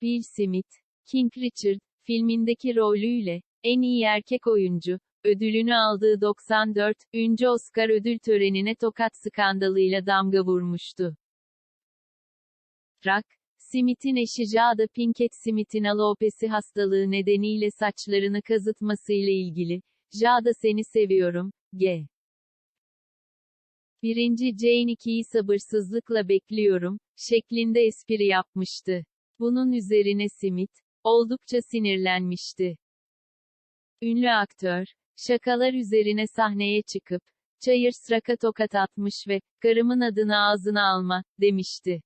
Will Smith, King Richard filmindeki rolüyle en iyi erkek oyuncu ödülünü aldığı 94. Üncü Oscar ödül törenine tokat skandalıyla damga vurmuştu. Rock, Smith'in eşi Jada Pinkett Smith'in alopesi hastalığı nedeniyle saçlarını kazıtmasıyla ilgili, Jada seni seviyorum, G. Birinci Jane 2'yi sabırsızlıkla bekliyorum, şeklinde espri yapmıştı. Bunun üzerine Smith, oldukça sinirlenmişti. Ünlü aktör, şakalar üzerine sahneye çıkıp, çayır sıraka tokat atmış ve, karımın adını ağzına alma, demişti.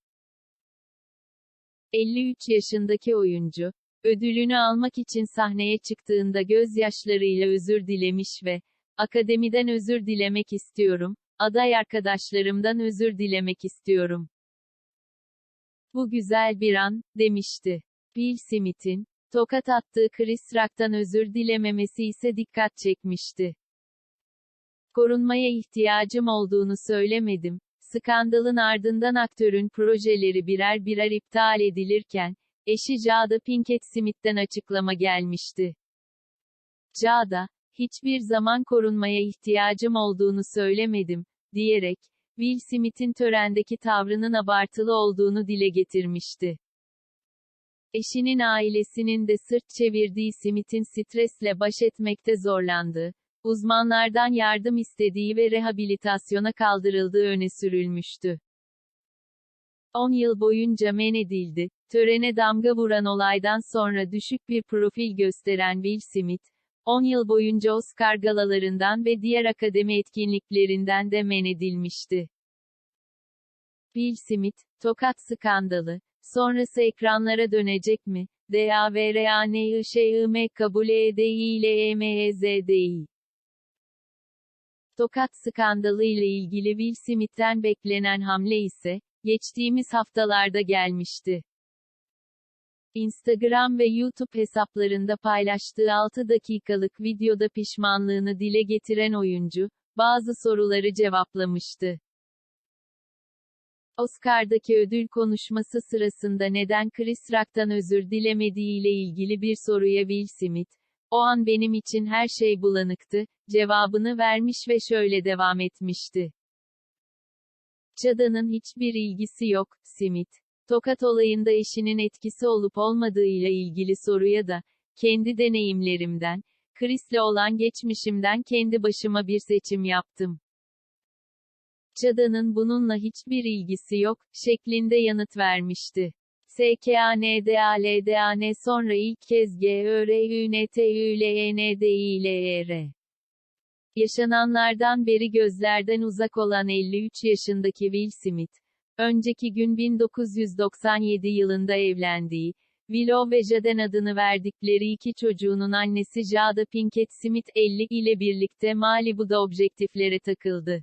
53 yaşındaki oyuncu, ödülünü almak için sahneye çıktığında gözyaşlarıyla özür dilemiş ve, akademiden özür dilemek istiyorum, aday arkadaşlarımdan özür dilemek istiyorum. Bu güzel bir an, demişti. Will Smith'in, tokat attığı Chris Rock'tan özür dilememesi ise dikkat çekmişti. Korunmaya ihtiyacım olduğunu söylemedim. Skandalın ardından aktörün projeleri birer birer iptal edilirken, eşi Jada Pinkett Smith'ten açıklama gelmişti. Jada, hiçbir zaman korunmaya ihtiyacım olduğunu söylemedim, diyerek, Will Smith'in törendeki tavrının abartılı olduğunu dile getirmişti. Eşinin ailesinin de sırt çevirdiği Smith'in stresle baş etmekte zorlandığı, uzmanlardan yardım istediği ve rehabilitasyona kaldırıldığı öne sürülmüştü. 10 yıl boyunca men edildi. Törene damga vuran olaydan sonra düşük bir profil gösteren Will Smith, 10 yıl boyunca Oscar galalarından ve diğer akademi etkinliklerinden de men edilmişti. Will Smith, tokat skandalı, sonrası ekranlara dönecek mi? D-A-V-R-A-N-I-Ş-I-M kabul e d i l e m e z d i Tokat skandalı ile ilgili Will Smith'ten beklenen hamle ise, geçtiğimiz haftalarda gelmişti. Instagram ve YouTube hesaplarında paylaştığı 6 dakikalık videoda pişmanlığını dile getiren oyuncu, bazı soruları cevaplamıştı. Oscar'daki ödül konuşması sırasında neden Chris Rock'tan özür dilemediği ile ilgili bir soruya Will Smith, o an benim için her şey bulanıktı, cevabını vermiş ve şöyle devam etmişti. Jada'nın hiçbir ilgisi yok, Smith. Tokat olayında eşinin etkisi olup olmadığıyla ilgili soruya da, kendi deneyimlerimden, Chris'le olan geçmişimden kendi başıma bir seçim yaptım. Jada'nın bununla hiçbir ilgisi yok, şeklinde yanıt vermişti. SKANDALDAN sonra ilk kez GÖRÜNTÜLENDİLER. Yaşananlardan beri gözlerden uzak olan 53 yaşındaki Will Smith, önceki gün 1997 yılında evlendiği, Willow ve Jaden adını verdikleri iki çocuğunun annesi Jada Pinkett Smith 50 ile birlikte Malibu'da objektiflere takıldı.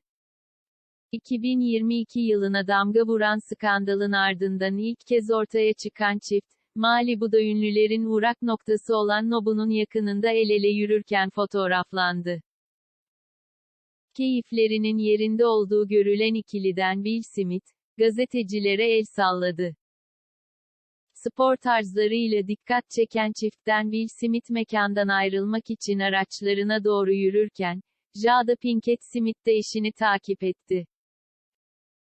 2022 yılına damga vuran skandalın ardından ilk kez ortaya çıkan çift, Malibu'da ünlülerin uğrak noktası olan Nobu'nun yakınında el ele yürürken fotoğraflandı. Keyiflerinin yerinde olduğu görülen ikiliden Will Smith, gazetecilere el salladı. Spor tarzlarıyla dikkat çeken çiftten Will Smith mekandan ayrılmak için araçlarına doğru yürürken, Jada Pinkett Smith de eşini takip etti.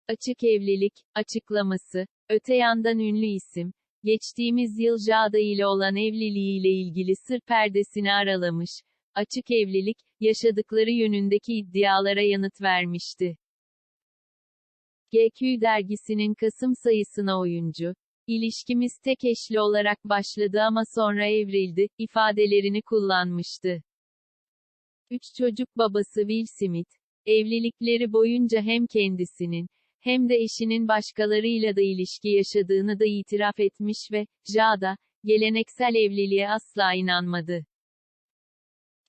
Açık evlilik, açıklaması, öte yandan ünlü isim, geçtiğimiz yıl Jada ile olan evliliğiyle ilgili sır perdesini aralamış, açık evlilik, yaşadıkları yönündeki iddialara yanıt vermişti. GQ dergisinin Kasım sayısına oyuncu, ilişkimiz tek eşli olarak başladı ama sonra evrildi, ifadelerini kullanmıştı. Üç çocuk babası Will Smith, evlilikleri boyunca hem kendisinin, hem de eşinin başkalarıyla da ilişki yaşadığını da itiraf etmiş ve, Jada, geleneksel evliliğe asla inanmadı.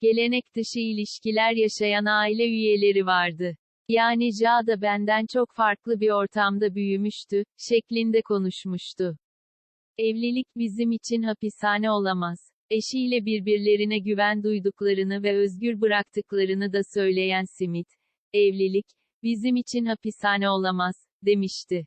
Gelenek dışı ilişkiler yaşayan aile üyeleri vardı. Yani Jada benden çok farklı bir ortamda büyümüştü, şeklinde konuşmuştu. Evlilik bizim için hapishane olamaz. Eşiyle birbirlerine güven duyduklarını ve özgür bıraktıklarını da söyleyen Smith, evlilik, bizim için hapishane olamaz, demişti.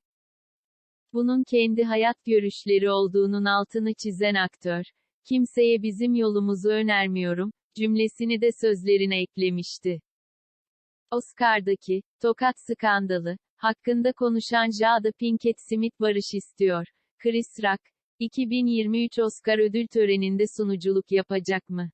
Bunun kendi hayat görüşleri olduğunun altını çizen aktör, kimseye bizim yolumuzu önermiyorum, cümlesini de sözlerine eklemişti. Oscar'daki, tokat skandalı, hakkında konuşan Jada Pinkett Smith barış istiyor. Chris Rock, 2023 Oscar ödül töreninde sunuculuk yapacak mı?